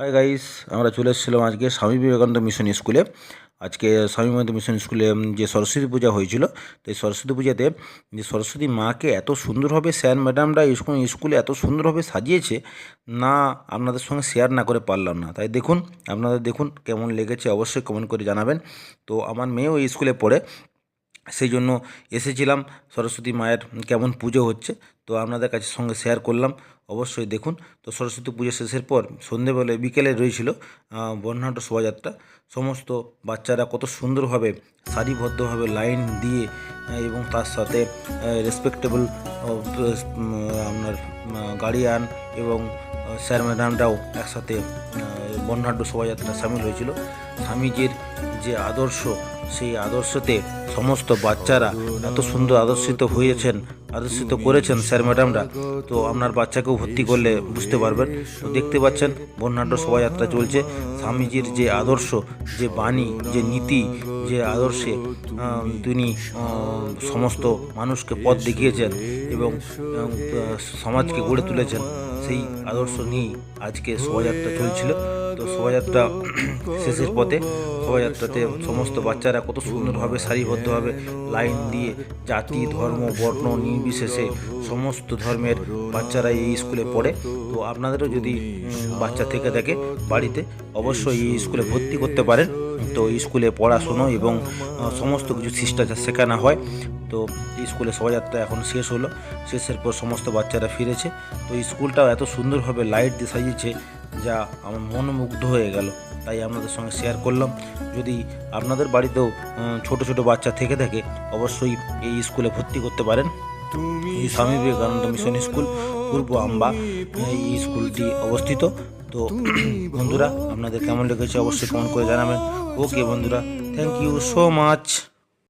Hi guys আমরা চলে এসেছিলাম আজকে স্বামী বিবেকানন্দ মিশন স্কুলে। আজকে স্বামী বিবেকানন্দ মিশন স্কুলে যে সরস্বতী পূজা হয়েছিল, তো এই সরস্বতী পূজাতে, যে সরস্বতী মাকে এত সুন্দরভাবে স্যার ম্যাডামরা স্কুল এত সুন্দরভাবে সাজিয়েছে, না আপনাদের সঙ্গে শেয়ার না করে পারলাম না। তাই দেখুন, আপনাদের দেখুন কেমন লেগেছে, অবশ্যই কমেন্ট করে জানাবেন। তো আমার মেয়েও এই স্কুলে পড়ে সেই জন্য এসেছিলাম। সরস্বতী মায়ের কেমন পুজো হচ্ছে, তো আপনাদের কাছে সঙ্গে শেয়ার করলাম। অবশ্যই দেখুন। তো সরস্বতী পুজো শেষের পর সন্ধেবেলায় বিকেলে রয়েছিল বর্ণাঢ্য শোভাযাত্রা। সমস্ত বাচ্চারা কত সুন্দরভাবে সারিবদ্ধভাবে লাইন দিয়ে এবং তার সাথে রেসপেক্টেবল আপনার গার্ডিয়ান এবং স্যার ম্যাডামরাও একসাথে বর্ণাঢ্য শোভাযাত্রা সামিল হয়েছিল। স্বামীজির যে আদর্শ সেই আদর্শতে সমস্ত বাচ্চারা এত সুন্দর আদর্শিত হয়েছেন আদর্শিত করেছেন স্যার ম্যাডামরা। তো আপনার বাচ্চাকেও ভর্তি করলে বুঝতে পারবেন। তো দেখতে পাচ্ছেন বর্ণাঢ্য শোভাযাত্রা চলছে। স্বামীজির যে আদর্শ যে বাণী যে নীতি যে আদর্শে তিনি সমস্ত মানুষকে পথ দেখিয়েছেন এবং এবং, সমাজকে গড়ে তুলেছেন। সেই আদর্শ নিয়েই আজকে শোভাযাত্রা চলছিল। তো শোভাযাত্রা শেষের পথে শোভাযাত্রাতে সমস্ত বাচ্চারা কত সুন্দরভাবে সারিবদ্ধভাবে লাইন দিয়ে জাতি, ধর্ম, বর্ণ নির্বিশেষে সমস্ত ধর্মের বাচ্চারা এই স্কুলে পড়ে। তো আপনাদেরও যদি বাচ্চা থেকে থাকে বাড়িতে, অবশ্যই এই স্কুলে ভর্তি করতে পারেন। তো স্কুলে পড়াশুনো এবং সমস্ত কিছু শিষ্টাচার শেখানো হয়। তো স্কুলে শোভাযাত্রা এখন শেষ হলো। শেষের পর সমস্ত বাচ্চারা ফিরেছে। তো স্কুলটাও এত সুন্দরভাবে লাইট দিয়ে সাজিয়েছে যা আমার মনোমুগ্ধ হয়ে গেল। তাই আপনাদের সঙ্গে শেয়ার করলাম। যদি আপনাদের বাড়িতেও ছোট ছোট বাচ্চা থেকে থাকে অবশ্যই এই স্কুলে ভর্তি করতে পারেন। এই স্বামী বিবেকানন্দ মিশন স্কুল পূর্ব আম্বা এই স্কুলটি অবস্থিত। তো বন্ধুরা আপনাদের কেমন লেগেছে অবশ্যই কমেন্ট করে জানাবেন। ওকে বন্ধুরা থ্যাংক ইউ সো মাচ